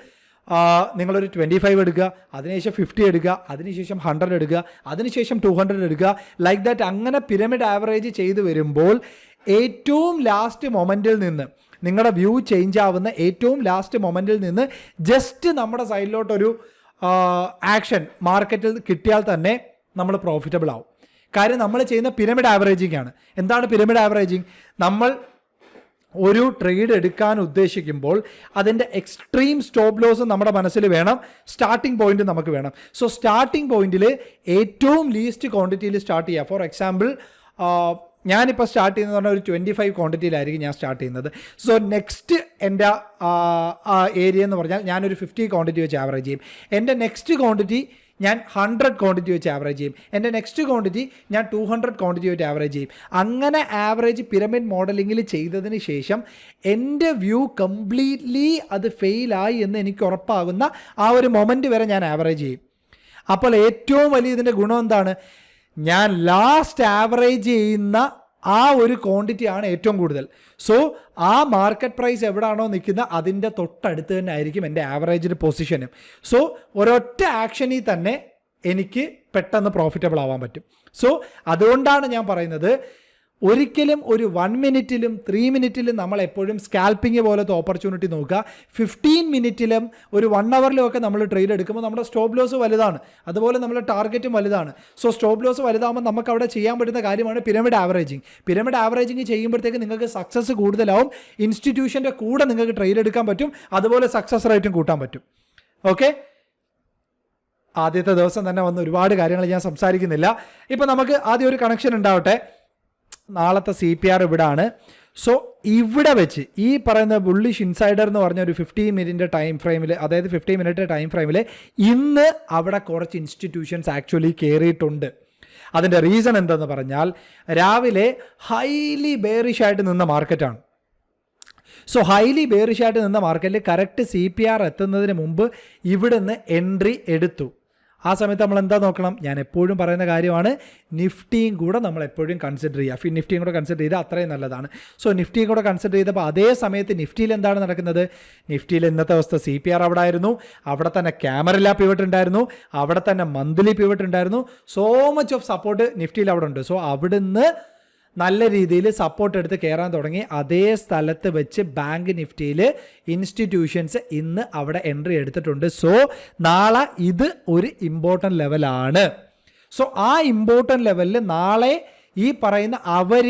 നിങ്ങളൊരു ട്വന്റി ഫൈവ് എടുക്കുക അതിനുശേഷം ഫിഫ്റ്റി എടുക്കുക അതിനുശേഷം ഹൺഡ്രഡ് എടുക്കുക അതിനുശേഷം ടു ഹൺഡ്രഡ് എടുക്കുക. ലൈക്ക് ദാറ്റ് അങ്ങനെ പിരമിഡ് ആവറേജ് ചെയ്ത് വരുമ്പോൾ ഏറ്റവും ലാസ്റ്റ് മൊമെന്റിൽ നിന്ന് നിങ്ങളുടെ വ്യൂ ചേഞ്ച് ആവുന്ന ഏറ്റവും ലാസ്റ്റ് മൊമെന്റിൽ നിന്ന് ജസ്റ്റ് നമ്മുടെ സൈഡിലോട്ടൊരു ആക്ഷൻ മാർക്കറ്റിൽ കിട്ടിയാൽ തന്നെ നമ്മൾ പ്രോഫിറ്റബിൾ ആവും. കാര്യം നമ്മൾ ചെയ്യുന്ന പിരമിഡ് ആവറേജിംഗ് ആണ്. എന്താണ് പിരമിഡ് ആവറേജിങ് നമ്മൾ ഒരു ട്രേഡ് എടുക്കാൻ ഉദ്ദേശിക്കുമ്പോൾ അതിന്റെ എക്സ്ട്രീം സ്റ്റോപ്പ് ലോസ് നമ്മുടെ മനസ്സിൽ വേണം സ്റ്റാർട്ടിംഗ് പോയിന്റ് നമുക്ക് വേണം. സോ സ്റ്റാർട്ടിംഗ് പോയിന്റിൽ ഏറ്റവും ലീസ്റ്റ് ക്വാണ്ടിറ്റിയിൽ സ്റ്റാർട്ട് ചെയ്യുക. ഫോർ എക്സാമ്പിൾ ഞാനിപ്പോൾ സ്റ്റാർട്ട് ചെയ്യുന്നത് പറഞ്ഞാൽ ഒരു ട്വന്റി ഫൈവ് ക്വാണ്ടിറ്റിയിലായിരിക്കും ഞാൻ സ്റ്റാർട്ട് ചെയ്യുന്നത്. സോ നെക്സ്റ്റ് എന്റെ ഏരിയ എന്ന് പറഞ്ഞാൽ ഞാനൊരു ഫിഫ്റ്റി ക്വാണ്ടിറ്റി വെച്ച് ആവറേജ് ചെയ്യും. എന്റെ നെക്സ്റ്റ് ക്വാണ്ടിറ്റി ഞാൻ ഹൺഡ്രഡ് ക്വാണ്ടിറ്റി വെച്ച് ആവറേജ് ചെയ്യും. എന്റെ നെക്സ്റ്റ് ക്വാണ്ടിറ്റി ഞാൻ ടു ഹൺഡ്രഡ് ക്വാണ്ടിറ്റി വെച്ച് ആവറേജ് ചെയ്യും. അങ്ങനെ ആവറേജ് പിരമിഡ് മോഡലിങ്ങിൽ ചെയ്തതിന് ശേഷം എന്റെ വ്യൂ കംപ്ലീറ്റ്ലി അത് ഫെയിലായി എന്ന് എനിക്ക് ഉറപ്പാകുന്ന ആ ഒരു മൊമെന്റ് വരെ ഞാൻ ആവറേജ് ചെയ്യും. അപ്പോൾ ഏറ്റവും വലിയ ഇതിന്റെ ഗുണം എന്താണ്? ഞാൻ ലാസ്റ്റ് ആവറേജ് ചെയ്യുന്ന ആ ഒരു ക്വാണ്ടിറ്റി ആണ് ഏറ്റവും കൂടുതൽ. സോ ആ മാർക്കറ്റ് പ്രൈസ് എവിടാണോ നിൽക്കുന്നത് അതിന്റെ തൊട്ടടുത്ത് തന്നെ ആയിരിക്കും എന്റെ ആവറേജിന്റെ പൊസിഷനും സോ ഒരൊറ്റ ആക്ഷനിൽ തന്നെ എനിക്ക് പെട്ടെന്ന് പ്രോഫിറ്റബിൾ ആവാൻ പറ്റും. സോ അതുകൊണ്ടാണ് ഞാൻ പറയുന്നത് ഒരിക്കലും ഒരു വൺ മിനിറ്റിലും ത്രീ മിനിറ്റിലും നമ്മൾ എപ്പോഴും സ്കാൽപ്പിംഗ് പോലത്തെ ഓപ്പർച്യൂണിറ്റി നോക്കുക. ഫിഫ്റ്റീൻ മിനിറ്റിലും ഒരു വൺ അവറിലും ഒക്കെ നമ്മൾ ട്രേഡ് എടുക്കുമ്പോൾ നമ്മുടെ സ്റ്റോപ്പ് ലോസ് വലുതാണ്. അതുപോലെ നമ്മുടെ ടാർഗറ്റും വലുതാണ്. സോ സ്റ്റോപ്പ് ലോസ് വലുതാകുമ്പോൾ നമുക്ക് അവിടെ ചെയ്യാൻ പറ്റുന്ന കാര്യമാണ് പിരമിഡ് ആവറേജിങ് പിരമിഡ് ആവറേജിങ് ചെയ്യുമ്പോഴത്തേക്ക് നിങ്ങൾക്ക് സക്സസ് കൂടുതലാവും. ഇൻസ്റ്റിറ്റ്യൂഷന്റെ കൂടെ നിങ്ങൾക്ക് ട്രേഡ് എടുക്കാൻ പറ്റും. അതുപോലെ സക്സസ് റേറ്റും കൂട്ടാൻ പറ്റും. ഓക്കെ ആദ്യത്തെ ദിവസം തന്നെ വന്ന് ഒരുപാട് കാര്യങ്ങൾ ഞാൻ സംസാരിക്കുന്നില്ല. ഇപ്പം നമുക്ക് ആദ്യം ഒരു കണക്ഷൻ ഉണ്ടാവട്ടെ. നാളത്തെ സി പി ആർ ഇവിടാണ്. സോ ഇവിടെ വെച്ച് ഈ പറയുന്ന ബുള്ളിഷ് ഇൻസൈഡർ എന്ന് പറഞ്ഞ ഒരു ഫിഫ്റ്റി മിനിറ്റിന്റെ ടൈം ഫ്രെയിമിൽ അതായത് ഫിഫ്റ്റി മിനിറ്റ് ടൈം ഫ്രെയിമിൽ ഇന്ന് അവിടെ കുറച്ച് ഇൻസ്റ്റിറ്റ്യൂഷൻസ് ആക്ച്വലി കയറിയിട്ടുണ്ട് അതിന്റെ റീസൺ എന്തെന്ന് പറഞ്ഞാൽ രാവിലെ ഹൈലി ബേറിഷ് ആയിട്ട് നിന്ന മാർക്കറ്റാണ് സോ ഹൈലി ബേറിഷ് ആയിട്ട് നിന്ന മാർക്കറ്റിൽ കറക്റ്റ് സി പി ആർ എത്തുന്നതിന് മുമ്പ് ഇവിടുന്ന് എൻട്രി എടുത്തു. ആ സമയത്ത് നമ്മൾ എന്താ നോക്കണം? ഞാൻ എപ്പോഴും പറയുന്ന കാര്യമാണ് നിഫ്റ്റിയും കൂടെ നമ്മൾ എപ്പോഴും കൺസിഡർ ചെയ്യുക. ഫി നിഫ്റ്റിയും കൂടെ കൺസിഡർ ചെയ്താൽ അത്രയും നല്ലതാണ്. സോ നിഫ്റ്റിയും കൂടെ കൺസിഡർ ചെയ്തപ്പോൾ അതേ സമയത്ത് നിഫ്റ്റിയിൽ എന്താണ് നടക്കുന്നത്? നിഫ്റ്റിയിൽ ഇന്നത്തെ അവസ്ഥ സി പി ആർ അവിടെ ആയിരുന്നു. അവിടെ തന്നെ ക്യാമറ പിവട്ട് ഉണ്ടായിരുന്നു. അവിടെ തന്നെ മന്ത്ലി പിവട്ട് ഉണ്ടായിരുന്നു. സോ മച്ച് ഓഫ് സപ്പോർട്ട് നിഫ്റ്റിയിൽ അവിടെ ഉണ്ട്. സോ അവിടുന്ന് നല്ല രീതിയിൽ സപ്പോർട്ട് എടുത്ത് കയറാൻ തുടങ്ങി. അതേ സ്ഥലത്ത് വെച്ച് ബാങ്ക് നിഫ്റ്റിയിൽ ഇൻസ്റ്റിറ്റ്യൂഷൻസ് ഇന്ന് അവിടെ എൻട്രി എടുത്തിട്ടുണ്ട്. സോ നാളെ ഇത് ഒരു ഇമ്പോർട്ടന്റ് ലെവലാണ് സോ ആ ഇമ്പോർട്ടന്റ് ലെവലിൽ നാളെ ഈ പറയുന്ന അവർ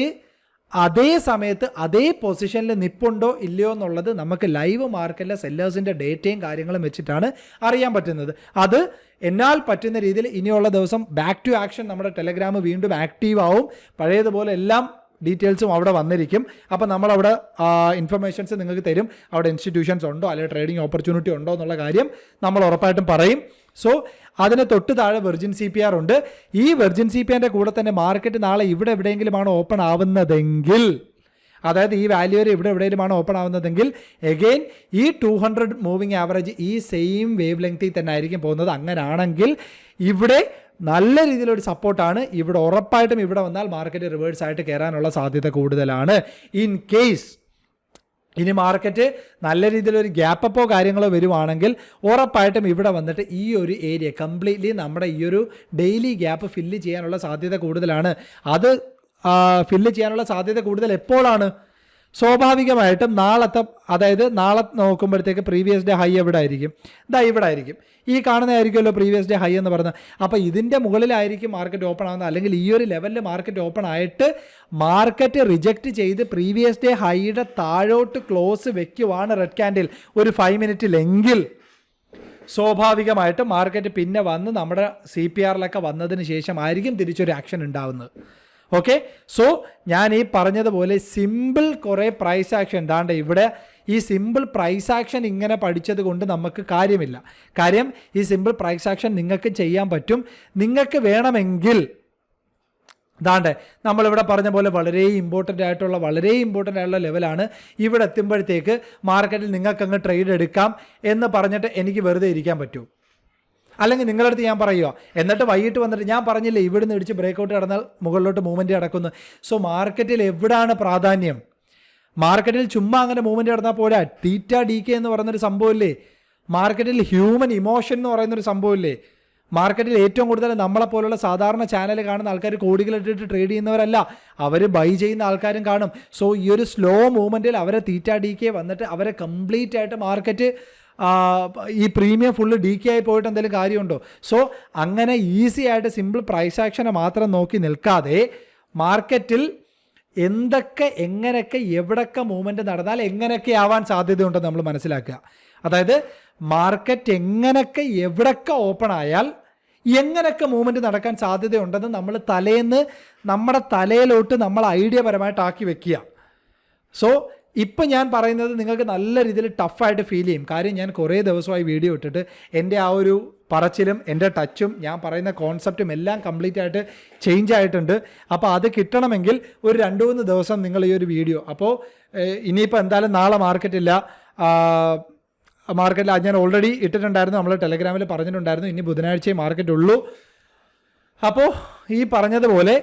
അതേ സമയത്ത് അതേ പൊസിഷനിൽ നിപ്പുണ്ടോ ഇല്ലയോ എന്നുള്ളത് നമുക്ക് ലൈവ് മാർക്കറ്റിലെ സെല്ലേഴ്സിന്റെ ഡേറ്റയും കാര്യങ്ങളും വെച്ചിട്ടാണ് അറിയാൻ പറ്റുന്നത്. അത് എന്നാൽ പറ്റുന്ന രീതിയിൽ ഇനിയുള്ള ദിവസം ബാക്ക് ടു ആക്ഷൻ നമ്മുടെ ടെലഗ്രാം വീണ്ടും ആക്റ്റീവ് ആവും. പഴയതുപോലെ എല്ലാം ഡീറ്റെയിൽസും അവിടെ വന്നിരിക്കും. അപ്പോൾ നമ്മളവിടെ ഇൻഫർമേഷൻസ് നിങ്ങൾക്ക് തരും. അവിടെ ഇൻസ്റ്റിറ്റ്യൂഷൻസ് ഉണ്ടോ? അല്ലെങ്കിൽ ട്രേഡിംഗ് ഓപ്പർച്യൂണിറ്റി ഉണ്ടോ എന്നുള്ള കാര്യം നമ്മൾ ഉറപ്പായിട്ടും പറയും. സോ അതിന് തൊട്ട് താഴെ വെർജിൻ സി പി ആർ ഉണ്ട്. ഈ വെർജിൻ സി പി ആറിന്റെ കൂടെ തന്നെ മാർക്കറ്റ് നാളെ ഇവിടെ എവിടെയെങ്കിലുമാണ് ഓപ്പൺ ആവുന്നതെങ്കിൽ അതായത് ഈ വാല്യൂ വരെ ഇവിടെ എവിടെയെങ്കിലുമാണ് ഓപ്പൺ ആവുന്നതെങ്കിൽ എഗെയിൻ ഈ ടു ഹൺഡ്രഡ് മൂവിങ് ആവറേജ് ഈ സെയിം വേവ് ലെങ്തിൽ തന്നെ ആയിരിക്കും പോകുന്നത്. അങ്ങനെയാണെങ്കിൽ ഇവിടെ നല്ല രീതിയിലൊരു സപ്പോർട്ടാണ് ഇവിടെ ഉറപ്പായിട്ടും ഇവിടെ വന്നാൽ മാർക്കറ്റ് റിവേഴ്സ് ആയിട്ട് കയറാനുള്ള സാധ്യത കൂടുതലാണ്. ഇൻ കേസ് ഇനി മാർക്കറ്റ് നല്ല രീതിയിലൊരു ഗ്യാപ്പ് അപ്പോ കാര്യങ്ങളോ വരുവാണെങ്കിൽ ഉറപ്പായിട്ടും ഇവിടെ വന്നിട്ട് ഈ ഒരു ഏരിയ കംപ്ലീറ്റ്ലി നമ്മുടെ ഈ ഒരു ഡെയിലി ഗ്യാപ്പ് ഫില്ല് ചെയ്യാനുള്ള സാധ്യത കൂടുതലാണ്. അത് ഫില്ല് ചെയ്യാനുള്ള സാധ്യത കൂടുതൽ എപ്പോഴാണ്? സ്വാഭാവികമായിട്ടും നാളത്തെ അതായത് നാളെ നോക്കുമ്പോഴത്തേക്ക് പ്രീവിയസ് ഡേ ഹൈ എവിടെ ആയിരിക്കും? ഇതാ ഇവിടെ ആയിരിക്കും. ഈ കാണുന്നതായിരിക്കുമല്ലോ പ്രീവിയസ് ഡേ ഹൈ എന്ന് പറയുന്നത്. അപ്പോൾ ഇതിന്റെ മുകളിലായിരിക്കും മാർക്കറ്റ് ഓപ്പൺ ആവുന്നത്. അല്ലെങ്കിൽ ഈ ഒരു ലെവലിൽ മാർക്കറ്റ് ഓപ്പൺ ആയിട്ട് മാർക്കറ്റ് റിജക്റ്റ് ചെയ്ത് പ്രീവിയസ് ഡേ ഹൈയുടെ താഴോട്ട് ക്ലോസ് വെക്കുവാണ് റെഡ് ക്യാൻഡിൽ ഒരു ഫൈവ് മിനിറ്റിലെങ്കിൽ സ്വാഭാവികമായിട്ട് മാർക്കറ്റ് പിന്നെ വന്ന് നമ്മുടെ സി പി ആറിലൊക്കെ വന്നതിന് ശേഷമായിരിക്കും തിരിച്ചൊരു ആക്ഷൻ ഉണ്ടാവുന്നത്. ഓക്കെ സോ ഞാൻ ഈ പറഞ്ഞതുപോലെ സിമ്പിൾ കുറേ പ്രൈസ് ആക്ഷൻ എന്താണ്ട് ഇവിടെ ഈ സിമ്പിൾ പ്രൈസ് ആക്ഷൻ ഇങ്ങനെ പഠിച്ചത് കൊണ്ട് നമുക്ക് കാര്യമില്ല. കാര്യം ഈ സിമ്പിൾ പ്രൈസ് ആക്ഷൻ നിങ്ങൾക്ക് ചെയ്യാൻ പറ്റും. നിങ്ങൾക്ക് വേണമെങ്കിൽ ദാണ്ട് നമ്മളിവിടെ പറഞ്ഞ പോലെ വളരെ ഇമ്പോർട്ടന്റ് ആയിട്ടുള്ള വളരെ ഇമ്പോർട്ടന്റ് ആയിട്ടുള്ള ലെവലാണ് ഇവിടെ എത്തുമ്പോഴത്തേക്ക് മാർക്കറ്റിൽ നിങ്ങൾക്കങ്ങ് ട്രേഡ് എടുക്കാം എന്ന് പറഞ്ഞിട്ട് എനിക്ക് വെറുതെ ഇരിക്കാൻ പറ്റുമോ അല്ലെങ്കിൽ നിങ്ങളുടെ അടുത്ത് ഞാൻ പറയുക. എന്നിട്ട് വൈകിട്ട് വന്നിട്ട് ഞാൻ പറഞ്ഞില്ലേ ഇവിടുന്ന് ഇടിച്ച് ബ്രേക്കൗട്ട് നടന്നാൽ മുകളിലോട്ട് മൂവ്മെന്റ് നടക്കുന്നു. സോ മാർക്കറ്റിൽ എവിടാണ് പ്രാധാന്യം? മാർക്കറ്റിൽ ചുമ്മാ അങ്ങനെ മൂവ്മെന്റ് നടന്നാൽ പോരാ. തീറ്റ ഡി കെ എന്ന് പറയുന്നൊരു സംഭവമില്ലേ? മാർക്കറ്റിൽ ഹ്യൂമൻ ഇമോഷൻ എന്ന് പറയുന്നൊരു സംഭവമില്ലേ? മാർക്കറ്റിൽ ഏറ്റവും കൂടുതൽ നമ്മളെ പോലുള്ള സാധാരണ ചാനൽ കാണുന്ന ആൾക്കാർ കോടികളിട്ടിട്ട് ട്രേഡ് ചെയ്യുന്നവരല്ല. അവർ ബൈ ചെയ്യുന്ന ആൾക്കാരും കാണും. സോ ഈ ഒരു സ്ലോ മൂവ്മെന്റിൽ അവരെ തീറ്റ ഡി കെ വന്നിട്ട് അവരെ കംപ്ലീറ്റ് ആയിട്ട് മാർക്കറ്റ് ഈ പ്രീമിയം ഫുള്ള് ഡി കെ ആയി പോയിട്ട് എന്തെങ്കിലും കാര്യമുണ്ടോ? സോ അങ്ങനെ ഈസി ആയിട്ട് സിമ്പിൾ പ്രൈസ് ആക്ഷനെ മാത്രം നോക്കി നിൽക്കാതെ മാർക്കറ്റിൽ എന്തൊക്കെ എങ്ങനെയൊക്കെ എവിടൊക്കെ മൂവ്മെന്റ് നടന്നാൽ എങ്ങനെയൊക്കെ ആവാൻ സാധ്യതയുണ്ടെന്ന് നമ്മൾ മനസ്സിലാക്കുക. അതായത് മാർക്കറ്റ് എങ്ങനെയൊക്കെ എവിടൊക്കെ ഓപ്പൺ ആയാൽ എങ്ങനെയൊക്കെ മൂവ്മെന്റ് നടക്കാൻ സാധ്യതയുണ്ടെന്ന് നമ്മൾ തലേന്ന് നമ്മുടെ തലയിലോട്ട് നമ്മൾ ഐഡിയ പരമായിട്ട് ആക്കി വെക്കുക. സോ ഇപ്പം ഞാൻ പറയുന്നത് നിങ്ങൾക്ക് നല്ല രീതിയിൽ ടഫായിട്ട് ഫീൽ ചെയ്യും. കാര്യം ഞാൻ കുറേ ദിവസമായി വീഡിയോ ഇട്ടിട്ട് എന്റെ ആ ഒരു പറച്ചിലും എന്റെ ടച്ചും ഞാൻ പറയുന്ന കോൺസെപ്റ്റും എല്ലാം കംപ്ലീറ്റ് ആയിട്ട് ചേഞ്ച് ആയിട്ടുണ്ട്. അപ്പോൾ അത് കിട്ടണമെങ്കിൽ ഒരു രണ്ട് മൂന്ന് ദിവസം നിങ്ങൾ ഈ ഒരു വീഡിയോ അപ്പോൾ ഇനിയിപ്പോൾ എന്തായാലും നാളെ മാർക്കറ്റില്ല മാർക്കറ്റിൽ ഞാൻ ഓൾറെഡി ഇട്ടിട്ടുണ്ടായിരുന്നു. നമ്മൾ ടെലഗ്രാമിൽ പറഞ്ഞിട്ടുണ്ടായിരുന്നു. ഇനി ബുധനാഴ്ചയെ മാർക്കറ്റ് ഉള്ളൂ. അപ്പോൾ ഈ പറഞ്ഞതുപോലെ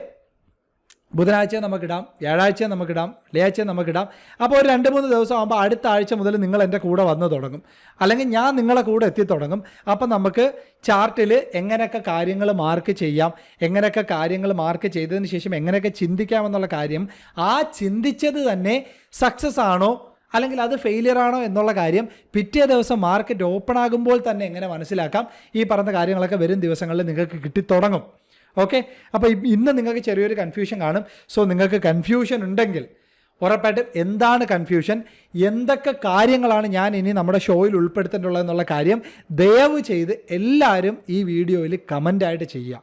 ബുധനാഴ്ച നമുക്കിടാം വ്യാഴാഴ്ച നമുക്കിടാം വെള്ളിയാഴ്ച നമുക്കിടാം. അപ്പോൾ ഒരു രണ്ട് മൂന്ന് ദിവസം ആകുമ്പോൾ അടുത്ത ആഴ്ച മുതൽ നിങ്ങൾ എന്റെ കൂടെ വന്ന് തുടങ്ങും. അല്ലെങ്കിൽ ഞാൻ നിങ്ങളെ കൂടെ എത്തിത്തുടങ്ങും അപ്പം നമുക്ക് ചാർട്ടിൽ എങ്ങനെയൊക്കെ കാര്യങ്ങൾ മാർക്ക് ചെയ്യാം എങ്ങനെയൊക്കെ കാര്യങ്ങൾ മാർക്ക് ചെയ്തതിന് ശേഷം എങ്ങനെയൊക്കെ ചിന്തിക്കാമെന്നുള്ള കാര്യം ആ ചിന്തിച്ചത് തന്നെ സക്സസ് ആണോ അല്ലെങ്കിൽ അത് ഫെയിലിയർ ആണോ എന്നുള്ള കാര്യം പിറ്റേ ദിവസം മാർക്കറ്റ് ഓപ്പൺ ആകുമ്പോൾ തന്നെ എങ്ങനെ മനസ്സിലാക്കാം. ഈ പറഞ്ഞ കാര്യങ്ങളൊക്കെ വരും ദിവസങ്ങളിൽ നിങ്ങൾക്ക് കിട്ടിത്തുടങ്ങും. ഓക്കെ അപ്പോൾ ഇന്ന് നിങ്ങൾക്ക് ചെറിയൊരു കൺഫ്യൂഷൻ കാണും. സോ നിങ്ങൾക്ക് കൺഫ്യൂഷൻ ഉണ്ടെങ്കിൽ ഉറപ്പായിട്ടും എന്താണ് കൺഫ്യൂഷൻ എന്തൊക്കെ കാര്യങ്ങളാണ് ഞാൻ ഇനി നമ്മുടെ ഷോയിൽ ഉൾപ്പെടുത്തിയിട്ടുള്ളത് എന്നുള്ള കാര്യം ദയവ് ചെയ്ത് എല്ലാവരും ഈ വീഡിയോയിൽ കമന്റായിട്ട് ചെയ്യുക.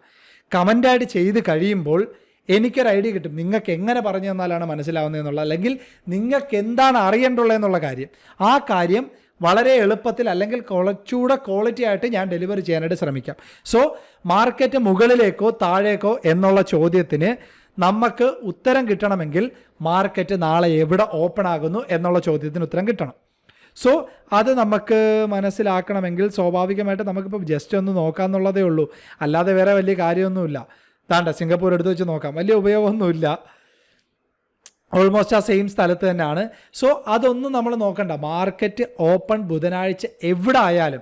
കമന്റായിട്ട് ചെയ്ത് കഴിയുമ്പോൾ എനിക്കൊരു ഐഡിയ കിട്ടും. നിങ്ങൾക്ക് എങ്ങനെ പറഞ്ഞു തന്നാലാണ് മനസ്സിലാവുന്നതെന്നുള്ള അല്ലെങ്കിൽ നിങ്ങൾക്ക് എന്താണ് അറിയേണ്ടുള്ളതെന്നുള്ള കാര്യം. ആ കാര്യം വളരെ എളുപ്പത്തിൽ അല്ലെങ്കിൽ കുറച്ചുകൂടെ ക്വാളിറ്റി ആയിട്ട് ഞാൻ ഡെലിവറി ചെയ്യാനായിട്ട് ശ്രമിക്കാം. സോ മാർക്കറ്റ് മുകളിലേക്കോ താഴേക്കോ എന്നുള്ള ചോദ്യത്തിന് നമുക്ക് ഉത്തരം കിട്ടണമെങ്കിൽ മാർക്കറ്റ് നാളെ എവിടെ ഓപ്പൺ ആകുന്നു എന്നുള്ള ചോദ്യത്തിന് ഉത്തരം കിട്ടണം. സോ അത് നമുക്ക് മനസ്സിലാക്കണമെങ്കിൽ സ്വാഭാവികമായിട്ട് നമുക്കിപ്പോൾ ജസ്റ്റ് ഒന്ന് നോക്കാമെന്നുള്ളതേ ഉള്ളൂ. അല്ലാതെ വേറെ വലിയ കാര്യമൊന്നുമില്ല. താണ്ട സിംഗപ്പൂർ എടുത്തു വെച്ച് നോക്കാം. വലിയ ഉപയോഗമൊന്നുമില്ല. ഓൾമോസ്റ്റ് ആ സെയിം സ്ഥലത്ത് തന്നെയാണ്. സോ അതൊന്നും നമ്മൾ നോക്കണ്ട. മാർക്കറ്റ് ഓപ്പൺ ബുധനാഴ്ച എവിടെ ആയാലും.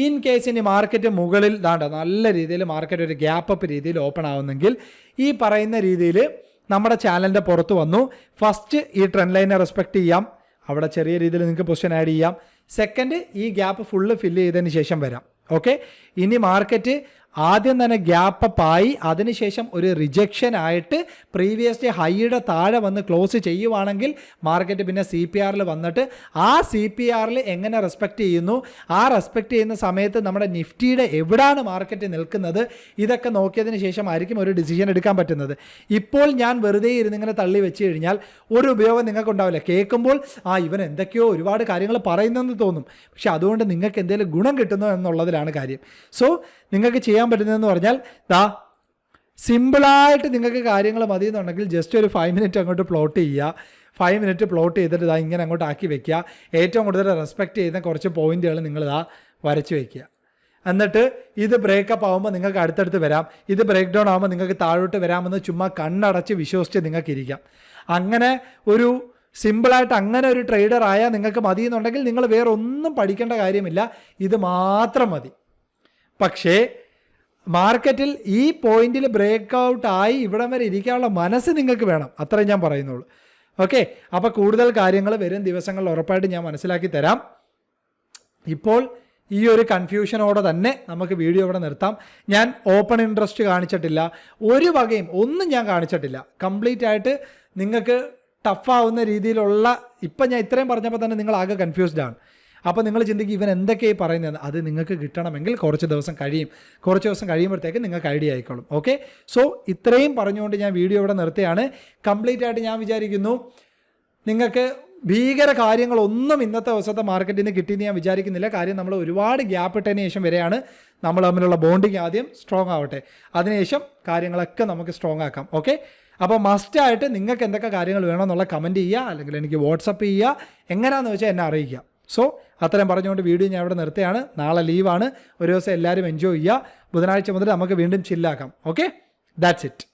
ഇൻ കേസ് ഇനി മാർക്കറ്റ് മുകളിൽ ദാണ്ട നല്ല രീതിയിൽ മാർക്കറ്റ് ഒരു ഗ്യാപ്പ് അപ്പ് രീതിയിൽ ഓപ്പൺ ആവുന്നെങ്കിൽ ഈ പറയുന്ന രീതിയിൽ നമ്മുടെ ചാനലിന്റെ പുറത്ത് വന്നു. ഫസ്റ്റ് ഈ ട്രെൻഡ് ലൈനെ റെസ്പെക്ട് ചെയ്യാം. അവിടെ ചെറിയ രീതിയിൽ നിങ്ങൾക്ക് പൊസിഷൻ ആഡ് ചെയ്യാം. സെക്കൻഡ് ഈ ഗ്യാപ്പ് ഫുള്ള് ഫില്ല് ചെയ്തതിന് ശേഷം വരാം. ഓക്കെ? ഇനി മാർക്കറ്റ് ആദ്യം തന്നെ ഗ്യാപ്പ് അപ്പ് ആയി. അതിനുശേഷം ഒരു റിജക്ഷൻ ആയിട്ട് പ്രീവിയസ് ഡേ ഹൈയുടെ താഴെ വന്ന് ക്ലോസ് ചെയ്യുവാണെങ്കിൽ മാർക്കറ്റ് പിന്നെ സി പി ആറിൽ വന്നിട്ട് ആ സി പി ആറിൽ എങ്ങനെ റെസ്പെക്റ്റ് ചെയ്യുന്നു? ആ റെസ്പെക്റ്റ് ചെയ്യുന്ന സമയത്ത് നമ്മുടെ നിഫ്റ്റിയുടെ എവിടാണ് മാർക്കറ്റ് നിൽക്കുന്നത്? ഇതൊക്കെ നോക്കിയതിന് ശേഷമായിരിക്കും ഒരു ഡിസിഷൻ എടുക്കാൻ പറ്റുന്നത്. ഇപ്പോൾ ഞാൻ വെറുതെ ഇരുന്ന് ഇങ്ങനെ തള്ളി വെച്ച് കഴിഞ്ഞാൽ ഒരു ഉപയോഗം നിങ്ങൾക്ക് ഉണ്ടാവില്ല കേൾക്കുമ്പോൾ ആ ഇവൻ എന്തൊക്കെയോ ഒരുപാട് കാര്യങ്ങൾ പറയുന്നെന്ന് തോന്നും. പക്ഷെ അതുകൊണ്ട് നിങ്ങൾക്ക് എന്തെങ്കിലും ഗുണം കിട്ടുന്നു എന്നുള്ളതിലാണ് കാര്യം. സോ നിങ്ങൾക്ക് ചെയ്യാൻ പറ്റുന്നതെന്ന് പറഞ്ഞാൽ ദാ സിമ്പിളായിട്ട് നിങ്ങൾക്ക് കാര്യങ്ങൾ മതി എന്നുണ്ടെങ്കിൽ ജസ്റ്റ് ഒരു ഫൈവ് മിനിറ്റ് അങ്ങോട്ട് പ്ലോട്ട് ചെയ്യുക. ഫൈവ് മിനിറ്റ് പ്ലോട്ട് ചെയ്തിട്ട് ഇതാ ഇങ്ങനെ അങ്ങോട്ട് ആക്കി വെക്കുക. ഏറ്റവും കൂടുതൽ റെസ്പെക്റ്റ് ചെയ്യുന്ന കുറച്ച് പോയിന്റുകൾ നിങ്ങൾ ഇതാ വരച്ച് വെക്കുക. എന്നിട്ട് ഇത് ബ്രേക്കപ്പ് ആകുമ്പോൾ നിങ്ങൾക്ക് അടുത്തടുത്ത് വരാം. ഇത് ബ്രേക്ക് ഡൗൺ ആകുമ്പോൾ നിങ്ങൾക്ക് താഴോട്ട് വരാമെന്ന് ചുമ്മാ കണ്ണടച്ച് വിശ്വസിച്ച് നിങ്ങൾക്ക് ഇരിക്കാം. അങ്ങനെ ഒരു സിമ്പിളായിട്ട് അങ്ങനെ ഒരു ട്രേഡർ ആയാൽ നിങ്ങൾക്ക് മതി എന്നുണ്ടെങ്കിൽ നിങ്ങൾ വേറെ ഒന്നും പഠിക്കേണ്ട കാര്യമില്ല. ഇത് മാത്രം മതി. പക്ഷേ മാർക്കറ്റിൽ ഈ പോയിന്റിൽ ബ്രേക്ക് ഔട്ട് ആയി ഇവിടം വരെ ഇരിക്കാനുള്ള മനസ്സ് നിങ്ങൾക്ക് വേണം. അത്രയും ഞാൻ പറയുന്നുള്ളൂ. ഓക്കെ? അപ്പോൾ കൂടുതൽ കാര്യങ്ങൾ വരും ദിവസങ്ങളിൽ ഉറപ്പായിട്ട് ഞാൻ മനസ്സിലാക്കി തരാം. ഇപ്പോൾ ഈ ഒരു കൺഫ്യൂഷനോടെ തന്നെ നമുക്ക് വീഡിയോ ഇവിടെ നിർത്താം. ഞാൻ ഓപ്പൺ ഇൻട്രസ്റ്റ് കാണിച്ചിട്ടില്ല. ഒരു വകയും ഒന്നും ഞാൻ കാണിച്ചിട്ടില്ല. കംപ്ലീറ്റ് ആയിട്ട് നിങ്ങൾക്ക് ടഫാവുന്ന രീതിയിലുള്ള ഇപ്പം ഞാൻ ഇത്രയും പറഞ്ഞപ്പോൾ തന്നെ നിങ്ങൾ ആകെ കൺഫ്യൂസ്ഡ് ആണ്. അപ്പോൾ നിങ്ങൾ ചിന്തിക്കുക ഇവൻ എന്തൊക്കെയായി പറയുന്നത് അത് നിങ്ങൾക്ക് കിട്ടണമെങ്കിൽ കുറച്ച് ദിവസം കഴിയും. കുറച്ച് ദിവസം കഴിയുമ്പോഴത്തേക്ക് നിങ്ങൾക്ക് ഐഡിയ ആയിക്കോളും. ഓക്കെ സോ ഇത്രയും പറഞ്ഞുകൊണ്ട് ഞാൻ വീഡിയോ ഇവിടെ നിർത്തുകയാണ്. കംപ്ലീറ്റ് ആയിട്ട് ഞാൻ വിചാരിക്കുന്നു നിങ്ങൾക്ക് ഭീകര കാര്യങ്ങളൊന്നും ഇന്നത്തെ ദിവസത്തെ മാർക്കറ്റിൽ നിന്ന് കിട്ടിയെന്ന് ഞാൻ വിചാരിക്കുന്നില്ല. കാര്യം നമ്മൾ ഒരുപാട് ഗ്യാപ്പ് ഇട്ടതിന് ശേഷം വരെയാണ് നമ്മൾ തമ്മിലുള്ള ബോണ്ടിങ് ആദ്യം സ്ട്രോങ് ആവട്ടെ. അതിനുശേഷം കാര്യങ്ങളൊക്കെ നമുക്ക് സ്ട്രോങ് ആക്കാം. ഓക്കെ അപ്പോൾ മസ്റ്റായിട്ട് നിങ്ങൾക്ക് എന്തൊക്കെ കാര്യങ്ങൾ വേണമെന്നുള്ള കമന്റ് ചെയ്യുക അല്ലെങ്കിൽ എനിക്ക് വാട്സപ്പ് ചെയ്യുക എങ്ങനെയാണെന്ന് വെച്ചാൽ എന്നെ അറിയിക്കുക. സോ അത്രയും പറഞ്ഞുകൊണ്ട് വീഡിയോ ഞാൻ ഇവിടെ നിർത്തുകയാണ്. നാളെ ലീവാണ്. ഒരു ദിവസം എല്ലാവരും എൻജോയ് ചെയ്യുക. ബുധനാഴ്ച മുതൽ നമുക്ക് വീണ്ടും ചില്ലാക്കാം ഓക്കെ ദാറ്റ്സ് ഇറ്റ്